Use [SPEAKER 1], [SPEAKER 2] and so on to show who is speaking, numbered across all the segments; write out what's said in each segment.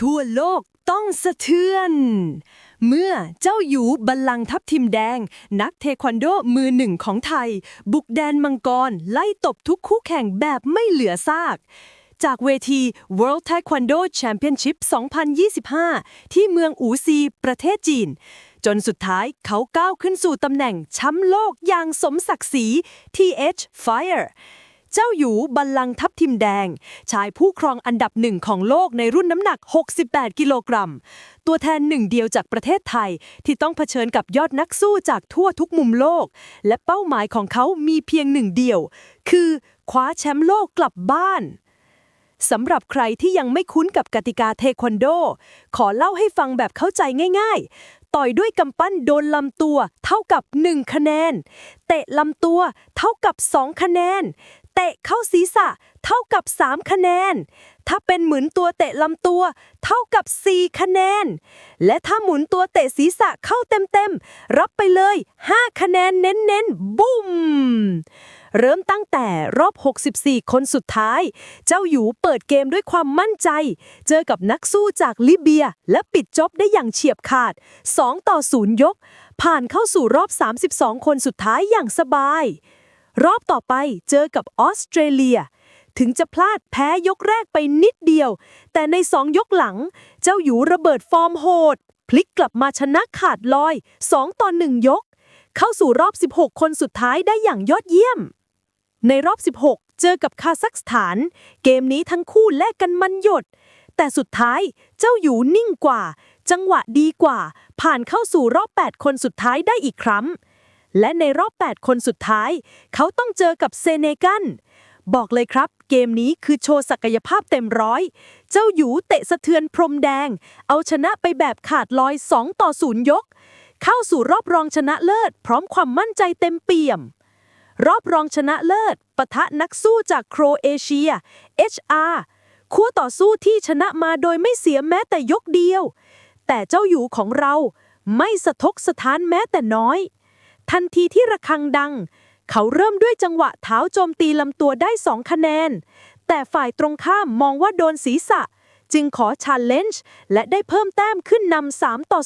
[SPEAKER 1] ทั่วโลกต้องสะเทือน เมื่อเจ้าหยูบัลลังทัพทิมแดง นักเทควันโดมือหนึ่งของไทย บุกแดนมังกร ไล่ตบทุกคู่แข่งแบบไม่เหลือซากจากเวที World Taekwondo Championship 2025 ที่เมืองอูซี ประเทศจีน จนสุดท้ายเขาก้าวขึ้นสู่ตำแหน่งแชมป์โลกอย่างสมศักดิ์ศรี TH Fire เจ้าหยูบัลลังก์ทัพทิมแดง ชายผู้ครองอันดับหนึ่งของโลกในรุ่นน้ำหนัก 68 กิโลกรัม ตัวแทนหนึ่งเดียวจากประเทศไทย ที่ต้องเผชิญกับยอดนักสู้จากทั่วทุกมุมโลก และเป้าหมายของเขามีเพียงหนึ่งเดียว คือคว้าแชมป์โลกกลับบ้านสำหรับใครที่ยังไม่คุ้นกับกติกาเทควันโด ขอเล่าให้ฟังแบบเข้าใจง่าย ๆ ต่อยด้วยกำปั้นโดนลำตัว เท่ากับ 1 คะแนน เตะลำตัว เท่ากับ 2 คะแนน เตะเข้าศีรษะ เท่ากับ 3 คะแนน ถ้าเป็นหมุนตัวเตะลำตัว เท่ากับ 4 คะแนน และถ้าหมุนตัวเตะศีรษะเข้าเต็มๆ รับไปเลย 5 คะแนนเน้นๆ บุ้ม เริ่มตั้งแต่รอบ 64 คนสุดท้าย เจ้าหยูเปิดเกมด้วยความมั่นใจ เจอกับนักสู้จากลิเบีย และปิดจบได้อย่างเฉียบขาด 2 ต่อ 0 ยก ผ่านเข้าสู่รอบ 32 คนสุดท้ายอย่างสบาย รอบต่อไปเจอกับออสเตรเลีย ถึงจะพลาดแพ้ยกแรกไปนิดเดียว แต่ในสองยกหลัง เจ้าหยูระเบิดฟอร์มโหด พลิกกลับมาชนะขาดลอย 2 ต่อ 1 ยก เข้าสู่รอบ 16 คนสุดท้ายได้อย่างยอดเยี่ยม ในรอบ 16 เจอกับคาซัคสถาน เกมนี้ทั้งคู่แลกกันมันหยด แต่สุดท้ายเจ้าหยูนิ่งกว่า จังหวะดีกว่า ผ่านเข้าสู่รอบ 8 คนสุดท้ายได้อีกครั้ง และในรอบ 8 คนสุดท้าย เขาต้องเจอกับเซเนกัลบอกเลยครับ เกมนี้คือโชว์ศักยภาพเต็มร้อย เจ้าหยูเตะสะเทือนพรมแดง เอาชนะไปแบบขาดลอย 2 ต่อ 0 ยก เข้าสู่รอบรองชนะเลิศ พร้อมความมั่นใจเต็มเปี่ยม รอบรองชนะเลิศปะทะนักสู้จากโครเอเชีย HR คู่ต่อสู้ที่ชนะมาโดยไม่เสียแม้แต่ยกเดียว แต่เจ้าหยูของเราไม่สะทกสะท้านแม้แต่น้อย ทันทีที่ระฆังดัง เขาเริ่มด้วยจังหวะเท้าโจมตีลำตัวได้2คะแนน แต่ฝ่ายตรงข้ามมองว่าโดนศีรษะ จึงขอชาเลนจ์และได้เพิ่มแต้มขึ้นนำ3ต่อ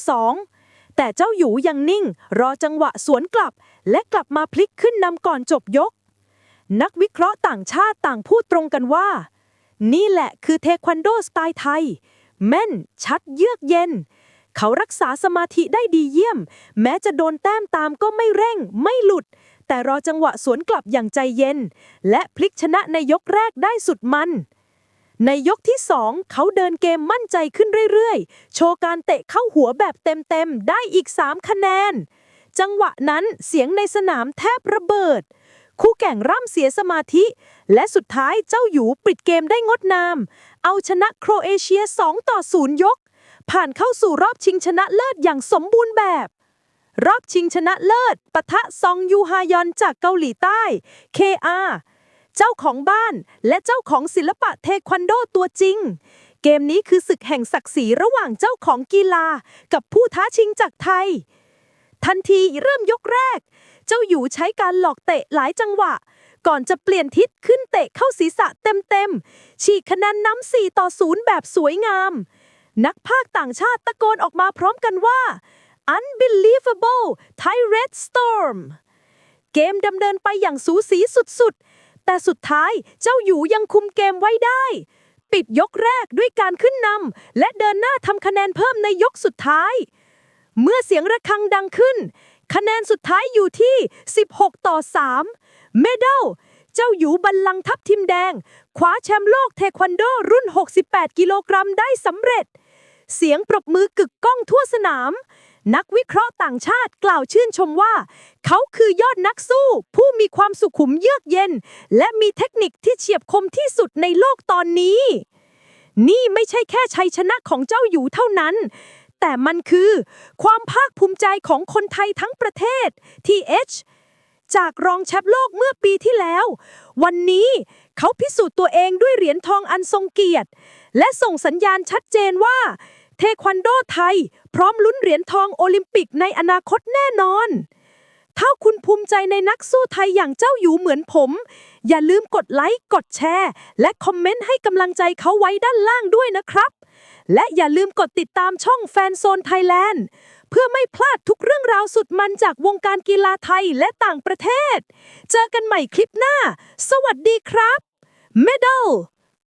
[SPEAKER 1] 2แต่เจ้าหยูยังนิ่ง รอจังหวะสวนกลับ และกลับมาพลิกขึ้นนำก่อนจบยก นักวิเคราะห์ต่างชาติต่างพูดตรงกันว่า นี่แหละคือเทควันโดสไตล์ไทย แม่น ชัดเยือกเย็น เขารักษาสมาธิได้ดีเยี่ยม แม้จะโดนแต้มตามก็ไม่เร่ง ไม่หลุด แต่รอจังหวะสวนกลับอย่างใจเย็น และพลิกชนะในยกแรกได้สุดมัน ในยกที่2เขาเดินเกมมั่นใจขึ้นเรื่อยๆ โชว์การเตะเข้าหัวแบบเต็มๆ ได้อีก 3 คะแนน จังหวะนั้นเสียงในสนามแทบระเบิด คู่แข่งร่ำเสียสมาธิ และสุดท้ายเจ้าหยูปิดเกมได้งดงาม เอาชนะโครเอเชีย 2 ต่อ 0 ยก ผ่านเข้าสู่รอบชิงชนะเลิศอย่างสมบูรณ์แบบ รอบชิงชนะเลิศปะทะซองยูฮายอนจากเกาหลีใต้ KR เจ้าของบ้านและเจ้าของศิลปะเทควันโดตัวจริง เกมนี้คือศึกแห่งศักดิ์ศรีระหว่างเจ้าของกีฬากับผู้ท้าชิงจากไทย ทันทีเริ่มยกแรก เจ้าหยูใช้การหลอกเตะหลายจังหวะ ก่อนจะเปลี่ยนทิศขึ้นเตะเข้าศีรษะเต็มๆฉีกคะแนนน้ำ4ต่อ0แบบสวยงาม นักภาคต่างชาติตะโกนออกมาพร้อมกันว่า unbelievable Thai Red Storm เกมดำเนินไปอย่างสูสีสุดๆ แต่สุดท้ายเจ้าหยูยังคุมเกมไว้ได้ ปิดยกแรกด้วยการขึ้นนำและเดินหน้าทำคะแนนเพิ่มในยกสุดท้าย เมื่อเสียงระฆังดังขึ้น คะแนนสุดท้ายอยู่ที่ 16 ต่อ 3 เมดัลเจ้าหยูบัลลังทัพทิมแดงคว้าแชมป์โลกเทควันโดรุ่น 68 กิโลกรัมได้สำเร็จ เสียงปรบมือกึกก้องทั่วสนาม นักวิเคราะห์ต่างชาติกล่าวชื่นชมว่า เขาคือยอดนักสู้ ผู้มีความสุขุมเยือกเย็น และมีเทคนิคที่เฉียบคมที่สุดในโลกตอนนี้ นี่ไม่ใช่แค่ชัยชนะของเจ้าหยูเท่านั้นแต่มันคือความภาคภูมิใจของคนไทยทั้งประเทศ TH จากรองแชมป์โลกเมื่อปีที่แล้ว วันนี้เขาพิสูจน์ตัวเองด้วยเหรียญทองอันทรงเกียรติ และส่งสัญญาณชัดเจนว่า เทควันโดไทย พร้อมลุ้นเหรียญทองโอลิมปิกในอนาคตแน่นอน ถ้าคุณภูมิใจในนักสู้ไทยอย่างเจ้าหยูเหมือนผม อย่าลืมกดไลค์ กดแชร์ และคอมเมนต์ให้กำลังใจเขาไว้ด้านล่างด้วยนะครับ และอย่าลืมกดติดตามช่องแฟนโซนไทยแลนด์เพื่อไม่พลาดทุกเรื่องราวสุดมันจากวงการกีฬาไทยและต่างประเทศ เจอกันใหม่คลิปหน้า สวัสดีครับ Medal